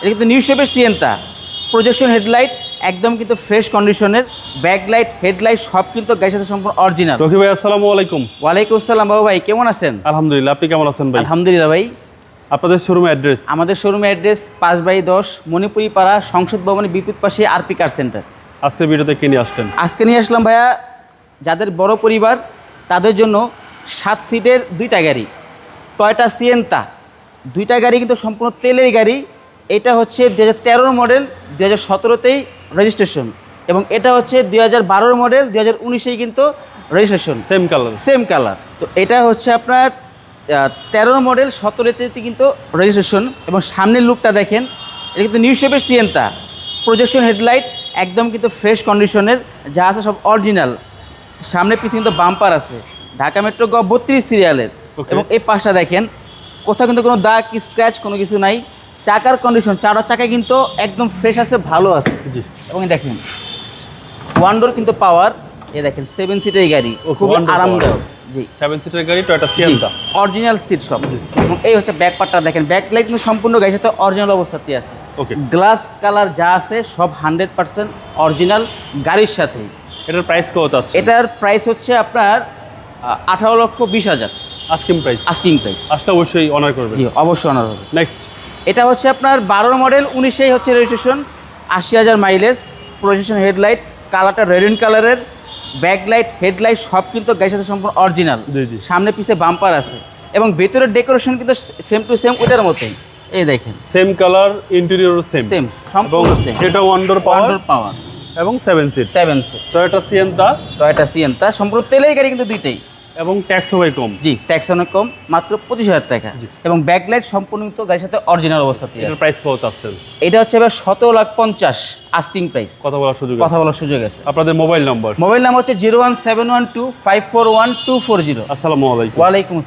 এটা কিন্তু নিউ শেপের সিয়েন্তা প্রজেকশন হেডলাইট একদম কিন্তু ফ্রেশ কন্ডিশনের ব্যাকলাইট হেডলাইট সব কিন্তু গাড়ির সাথে সম্পূর্ণ অরিজিনাল রকি ভাই আসসালামু আলাইকুম। ওয়ালাইকুম আসসালাম বাবু ভাই কেমন আছেন? আলহামদুলিল্লাহ আপনি কেমন আছেন ভাই? আলহামদুলিল্লাহ ভাই। আপনাদের শোরুমে অ্যাড্রেস আমাদের শোরুমের অ্যাড্রেস পাঁচ বাই দশ মণিপুরি পাড়া সংসদ ভবনের বিপরীত পাশে আরপি কার সেন্টার আজকের ভিডিওতে কে নিয়ে আসলেন আজকে নিয়ে আসলাম ভাইয়া যাদের বড় পরিবার তাদের জন্য সাত সিটের দুইটা গাড়ি। টয়টা সিয়েন্তা দুইটা গাড়ি কিন্তু সম্পূর্ণ তেলের গাড়ি এটা হচ্ছে দু হাজার মডেল দু হাজার সতেরোতেই রেজিস্ট্রেশন এবং এটা হচ্ছে দুই হাজার বারোর মডেল দু হাজার উনিশেই কিন্তু registration same colour same colour তো এটা হচ্ছে আপনার তেরোর মডেল সতেরোতে কিন্তু রেজিস্ট্রেশন এবং সামনের লুকটা দেখেন এটা কিন্তু নিউ শেপের সিয়েন্তা প্রজেকশন হেডলাইট একদম কিন্তু ফ্রেশ কন্ডিশনের যা আছে সব অরিজিনাল সামনে পিছনে কিন্তু বাম্পার আছে। ঢাকা মেট্রো গ বত্রিশ সিরিয়ালের এবং এই পাশটা দেখেন কোথাও কিন্তু কোনো দাগ স্ক্র্যাচ কোনো কিছু নাই। চাকার কন্ডিশন চারটা চাকায় কিন্তু একদম ফ্রেশ আছে ভালো আছে। জি। এবং দেখেন ওয়ান ডোর কিন্তু পাওয়ার এ দেখেন সেভেন সিটের গাড়ি খুব আরামদায়ক। জি। সেভেন সিটার গাড়ি টয়টা সিয়েন্তা অরিজিনাল সিট সব। এবং এই হচ্ছে ব্যাক পার্টটা দেখেন ব্যাক লাইট কিন্তু সম্পূর্ণ গাড়ির সাথে অরিজিনাল অবস্থাতেই আছে। ওকে। গ্লাস কালার যা আছে সব হান্ড্রেড পার্সেন্ট অরিজিনাল গাড়ির সাথেই। এটার প্রাইস কত আছে? এটার প্রাইস হচ্ছে আপনার আঠারো লক্ষ বিশ হাজার। আস্কিং প্রাইস আস্কিং প্রাইস আসলে অবশ্যই অনার করবেন জি অবশ্যই অনার হবে। নেক্সট এটা হচ্ছে আপনার বারোর মডেল উনিশেই হচ্ছে রেজিস্ট্রেশন আশি হাজার মাইলেজ প্রজেকশন হেডলাইট কালারটা রেড কালারের ব্যাকলাইট হেডলাইট সব কিন্তু গাড়ির সাথে সম্পূর্ণ অরিজিনাল সামনে পিছে বাম্পার আছে। এবং ভেতরের ডেকোরেশন কিন্তু সেম টু সেম ওইটার মতোই। এই দেখেন। Same colour interior same same সম্পূর্ণ সেম এটা ওয়ান্ডোর পাওয়ার পাওয়ার এবং seven seat seven seat Toyota Sienta Toyota Sienta সম্পূর্ণ তেলেই গাড়ি কিন্তু দুইটাই। এবং ট্যাক্স অনেক কম। জি ট্যাক্স অনেক কম মাত্র পঁচিশ হাজার টাকা। এবং ব্যাকলাইট সম্পূর্ণ কিন্তু গাড়ির সাথে অরিজিনাল অবস্থাতে এটার প্রাইস কত চাচ্ছেন? এটা হচ্ছে এবার সতেরো লাখ পঞ্চাশ আস্তিং প্রাইস কথা বলার সুযোগ কথা বলার সুযোগ আছে। আপনাদের মোবাইল নম্বর মোবাইল নাম্বার হচ্ছে zero one seven one two five four one two four zero আসসালামু আলাইকুম। ওয়ালাইকুম আসসালাম।